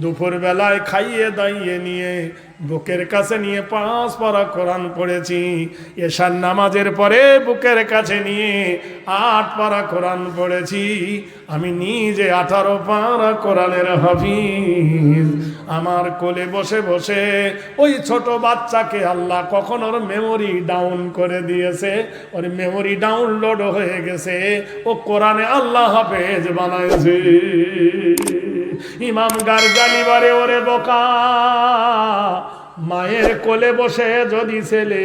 দুপুর বেলায় খাইয়ে দাইয়ে নিয়ে বুকের কাছে নিয়ে পাঁচ পারা কোরআন পড়েছি। এশার নামাজের পরে বুকের কাছে নিয়ে আট পারা কোরআন পড়েছি। আমি নিজে আঠারো পারা কোরআনের হাফিজ। আমার কোলে বসে বসে ওই ছোট বাচ্চাকে আল্লাহ কখন ওর মেমোরি ডাউন করে দিয়েছে। ওর মেমোরি ডাউনলোড হয়ে গেছে। ও কোরআনে আল্লাহ হাফেজ বানাইছে। ইমাম গারজানি বারে ওরে বোকা। মায়ের কোলে বসে যদি ছেলে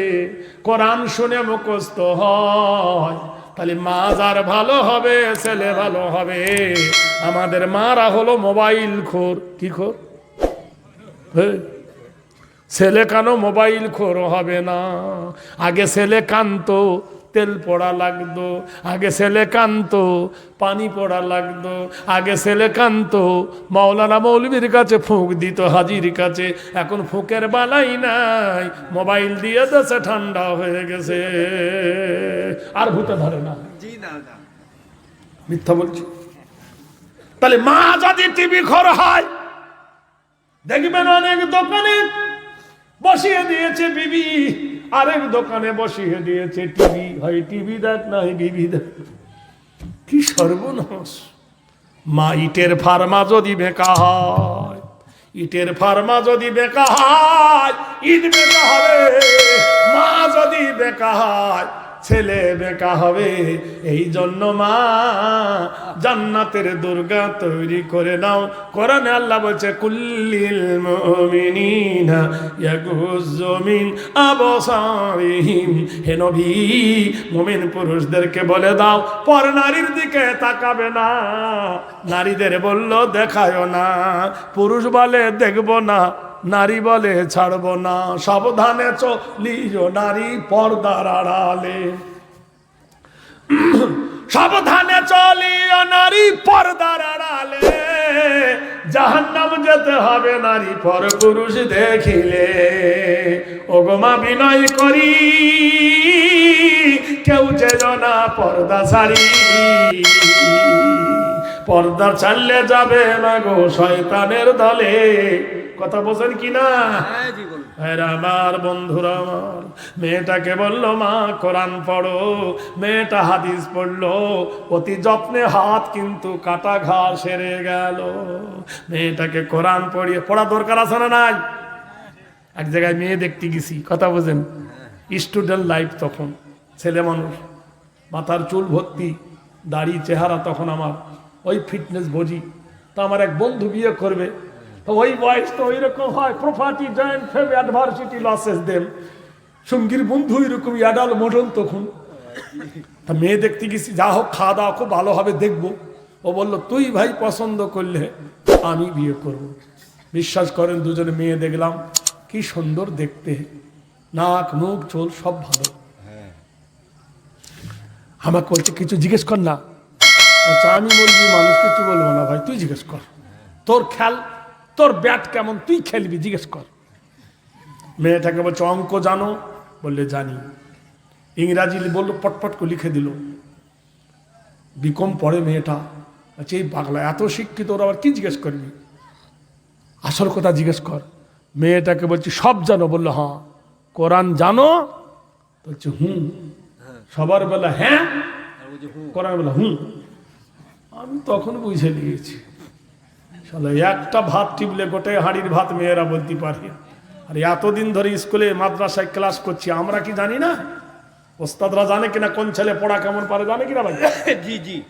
কোরআন শুনে মুখস্থ হয় তাহলে মা যার ভালো হবে ছেলে ভালো হবে। আমাদের মারা হলো মোবাইল খোর। কি খোর? হে, ছেলে কেন মোবাইল খোর হবে না? আগে ছেলে কানতো তেল পড়া লাগতো আগে ছেলে কানতো পানি পড়া লাগতো আগে ছেলে কানতো মাওলানা মৌলবীর কাছে ফুঁক দিত হাজির কাছে। এখন ফুঁকের বালাই নাই মোবাইল দিয়ে দেশে ঠান্ডা হয়ে গেছে। আর ভূতে ধরে না। মিথ্যা বলছি? তাহলে মা যদি টিভি খর হয় দেখবেন অনেক দোকানে বসিয়ে দিয়েছে বিবি। আরেক দোকানে বসিয়ে দিয়েছে টিভি হয় টিভি দেখ না হয় বিবি দেখ। কি সর্বনাশ। মা, ইটের ফার্মা যদি বেকা হয়, ইটের ফার্মা যদি বেকা হয় ইট বেকা হবে। মা যদি বেকা হয় ছেলে বেকা হবে। এই জন্য মা, জান্নাতের দুর্গা তৈরি করে নাও। কোরআনে আল্লাহ বলছে, কুল্লিল মুমিনিনা মিন আবসারিহিম। হে নবী, মুমিন পুরুষদেরকে বলে দাও, পর নারীর দিকে তাকাবে না। নারীদের বলল দেখায়ও না। পুরুষ বলে, দেখব না। নারী বলে ছাড়বো না। সাবধানে চলিও নারী পর্দার আড়ালে। সাবধানে চলিও নারী পর্দার আড়ালে। জাহান্নাম যেতে হবে নারী পর পুরুষ দেখিলে। ওগমা বিনয় করি, কেউ যেন না পর্দা ছাড়ি। পর্দা ছাড়লে যাবে না গো শয়তানের দলে। কথা বোঝেন কি না? হ্যাঁ আমার বন্ধুরা আমার মেয়েটাকে বলল মা কোরআন পড়ো। মেয়েটা হাদিস পড়ল অতি যত্নে হাত কিন্তু কাটা ঘা সেরে গেল। মেয়েটাকে কোরআন পড়িয়ে পড়া দরকার আছে না নাই? এক জায়গায় মেয়ে দেখতে গেছি কথা বোঝেন। স্টুডেন্ট লাইফ তখন ছেলে মানুষ মাথার চুল ভর্তি দাড়ি চেহারা তখন আমার ওই ফিটনেস বুঝি তা আমার এক বন্ধু বিয়ে করবে ওই বয়স তো ওই রকম হয়। Property joint fame adversity losses them সঙ্গীর বন্ধু এরকম অ্যাডাল মডন তখন। তা মেয়ে দেখতে গেছি, যা হোক খাওয়া দাওয়া খুব ভালো হবে, দেখব। ও বলল, তুই ভাই পছন্দ করলে আমি বিয়ে করব। বিশ্বাস করেন, দুজনে মেয়ে দেখলাম, কি সুন্দর দেখতে। নাক, মুখ, চোল সব ভালো। আমাকে বলছে, কিছু জিজ্ঞেস কর না। আচ্ছা আমি বলবি মানুষ কিছু বলব না ভাই, তুই জিজ্ঞেস কর। তোর খেল তোর ব্যাট কেমন? তুই খেলবি জিজ্ঞেস কর। মেয়েটাকে বলছে অঙ্ক জানো? বললে জানি। ইংরাজি বলল পটপট করে লিখে দিল। বিকম পড়ে মেয়েটা। আচ্ছা এই বাংলা এত শিক্ষিত ওরা আবার কি জিজ্ঞেস করবি? আসল কথা জিজ্ঞেস কর। মেয়েটাকে বলছি সব জানো? বলল হ্যাঁ। কোরআন জানো? বলছে হুম। সবার বেলা হ্যাঁ? কোরআন বেলা হুম। আমি তখন বুঝে নিয়েছি। শালা একটা ভাত টিপলে গোটে হাঁড়ির ভাত মেয়েরা বলতে পারে। আর এতদিন ধরে স্কুলে মাদ্রাসায় ক্লাস করছি আমরা কি জানি না? ওস্তাদরা জানে কিনা কোন ছেলে পড়া কেমন পারে জানে কিনা ভাই? জি জি।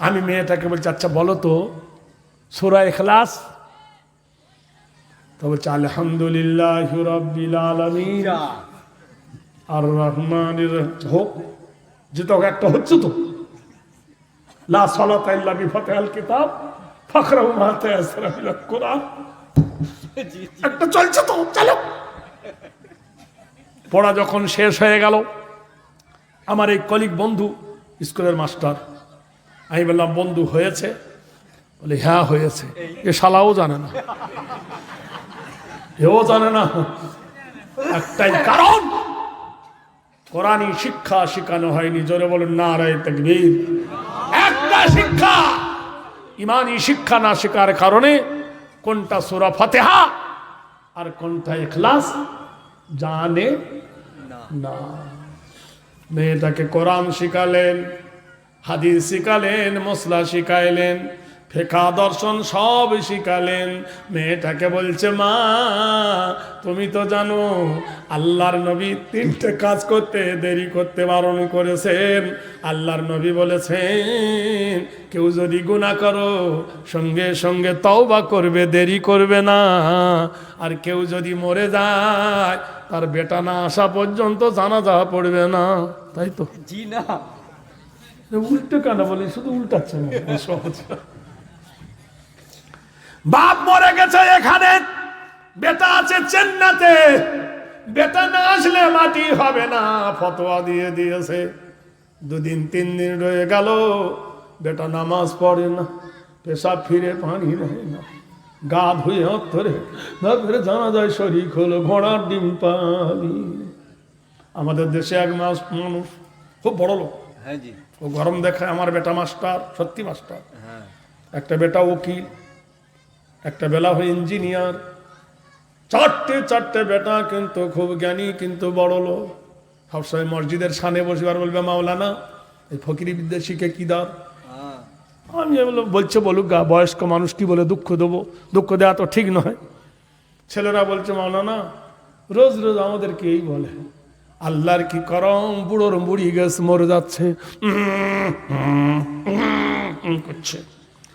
আমি মেয়েটাকে বলছি আচ্ছা বলো তো সুরা এখলাস তো বলছে আলহামদুলিল্লাহ আর রহমান হোক যে তো একটা হচ্ছে তো। লা সালাত ইল্লা বিফাতিহাল কিতাব। মিনাল কোরআন একটা চলছে তো চলো পড়া যখন শেষ হয়ে গেল, আমার এই কলিগ বন্ধু, স্কুলের মাস্টার। আমি বললাম, বন্ধু হয়েছে? বলে হ্যাঁ হয়েছে। এ শালাও জানে না। এও জানে না। একটাই কারণ, কোরআনই শিক্ষা শেখানো হয়নি। জোরে বলুন না রায় তাকবীর। একটা শিক্ষা। ইমানি শিক্ষা না শেখার কারণে কোনটা সুরা ফতেহা আর কোনটা এখলাস জানে না। মেয়েটাকে কোরআন শিখালেন, হাদিস শিখালেন মশলা শিখাইলেন। ফেকা দর্শন সব শিখালেন। মেয়েটাকে বলছে মা তুমি তো জানো আল্লাহর নবী তিনটে কাজ করতে দেরি করতে বারণ করেছেন। আল্লাহর নবী বলেছেন কেউ যদি গুণা করো সঙ্গে সঙ্গে তওবা করবে দেরি করবে না। আর কেউ যদি মরে যায় তার বেটা না আসা পর্যন্ত জানাজা পড়বে না। তাই তো? জি না। উল্টো কেন বলি শুধু উল্টাচ্ছে না সহজ। বাপ মরে গেছে এখানে। বেটা আছে চেন্নাতে বেটা না আসলে মাটি হবে না ফতোয়া দিয়ে দিয়েছে। দুদিন তিন দিন রয়ে গেল বেটা নামাজ পড়ে না পেশাব ফিরে পানি নেয় না। গা ধুয়ে হাত ধরে ধরে জানা যায় শরীর হলো ঘোড়ার ডিম পানি আমাদের দেশে এক মাস মানুষ খুব বড় লোক। হ্যাঁ জি। ও গরম দেখায় আমার বেটা মাস্টার সত্যি মাস্টার। হ্যাঁ। একটা বেটা উকিল একটা বেলা হয় ইঞ্জিনিয়ার চারটে চারটে বেটা কিন্তু খুব জ্ঞানী কিন্তু বড় লোক সবসময় মসজিদের সামনে বসিবার বলবে মাওলানা এই ফকিরি বিদ্যা শিখে কি হ্যাঁ আমি বললাম বলছে বলুক গা বয়স্ক মানুষ কি বলে দুঃখ দেবো দুঃখ দেওয়া তো ঠিক নয় ছেলেরা বলছে মাওলানা রোজ রোজ আমাদেরকে এই বলে আল্লাহর কি করম বুড়োর বুড়ি গেছ মরে যাচ্ছে করছে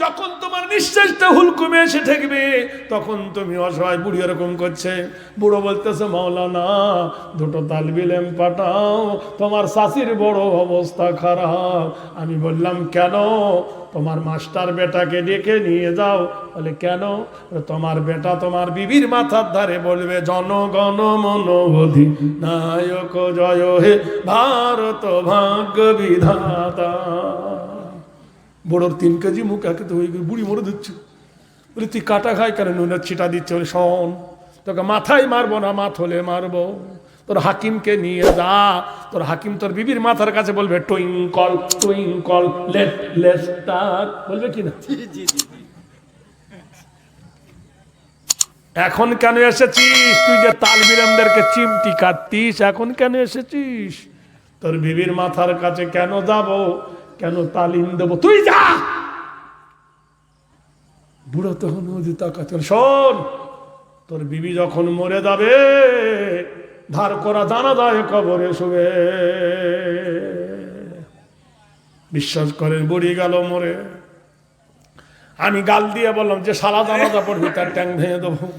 যখন তোমার নিঃশ্বাসটা হুলকুমে এসে ঠেকবে, তখন তুমি অসহায় বুড়ি এরকম করছে। বুড়ো বলতেছে মাওলানা দুটো তালবিলেম পাঠাও, তোমার শাশির বড় অবস্থা খারাপ। আমি বললাম, কেন? তোমার মাস্টার বেটাকে ডেকে নিয়ে যাও। বলে, কেন? তোমার বেটা তোমার বিবির মাথার ধারে বলবে, জনগণ মনোবধি, নায়ক জয় হে ভারত ভাগ্য বিধাতা বড়োর তিন কেজি মুখ একে তো হয়ে গেল বুড়ি মরে দিচ্ছে। বলে তুই কাটা খাই কেন? নুনের ছিটা দিচ্ছে বলে শোন তোকে মাথায় মারবো না মাথলে মারবো। তোর হাকিমকে নিয়ে যা তোর হাকিম তোর বিবির মাথার কাছে বলবে twinkle twinkle little star. বলবে কি না? এখন কেন এসেছিস? তুই যে তালবিরামদেরকে চিমটি কাটতিস এখন কেন এসেছিস? তোর বিবির মাথার কাছে কেন যাব? কেন তালিম দেব? তুই যা! বুড়ো তখন শোন, তোর বিবি যখন মরে যাবে, ধার করা জানা যায় কবরে শুবে। বিশ্বাস করেন, বুড়ি গেল মরে। আমি গাল দিয়ে বললাম, যে সারা জানাজা পড়বি, তার ট্যাং ভেঙে দেবো।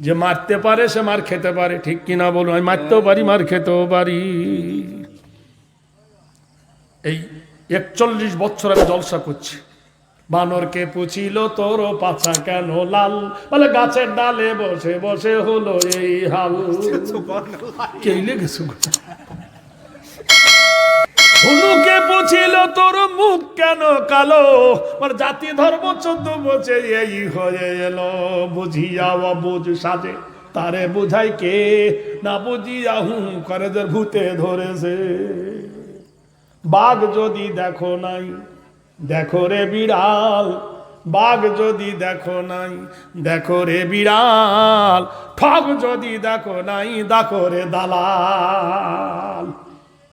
যে মারতে পারে, সে মার খেতে পারে, ঠিক কিনা বলুন? আমি মারতেও পারি, মার খেতেও পারি। এই একচল্লিশ বছর আমি জলসা করছি। বানরকে পুছিল, তোর পাছা কেন লাল? বলে, গাছের ডালে বসে বসে হলো এই হাল। কে লেগেছে গো? পুছিল, তোর মুখ কেন কালো? মানে জাতি ধর্ম চোদ্দ বছর এই হয়ে এলো। বুঝিয়া বুঝ সাজে, তারে বুঝাই কে? না বুঝিয়া হুম করে ভূতে ধরেছে। বাঘ যদি দেখো নাই, দেখো রে বিড়াল। বাঘ যদি দেখো নাই, দেখো রে বিড়াল। ঠগ যদি দেখো নাই, দেখো রে দালাল।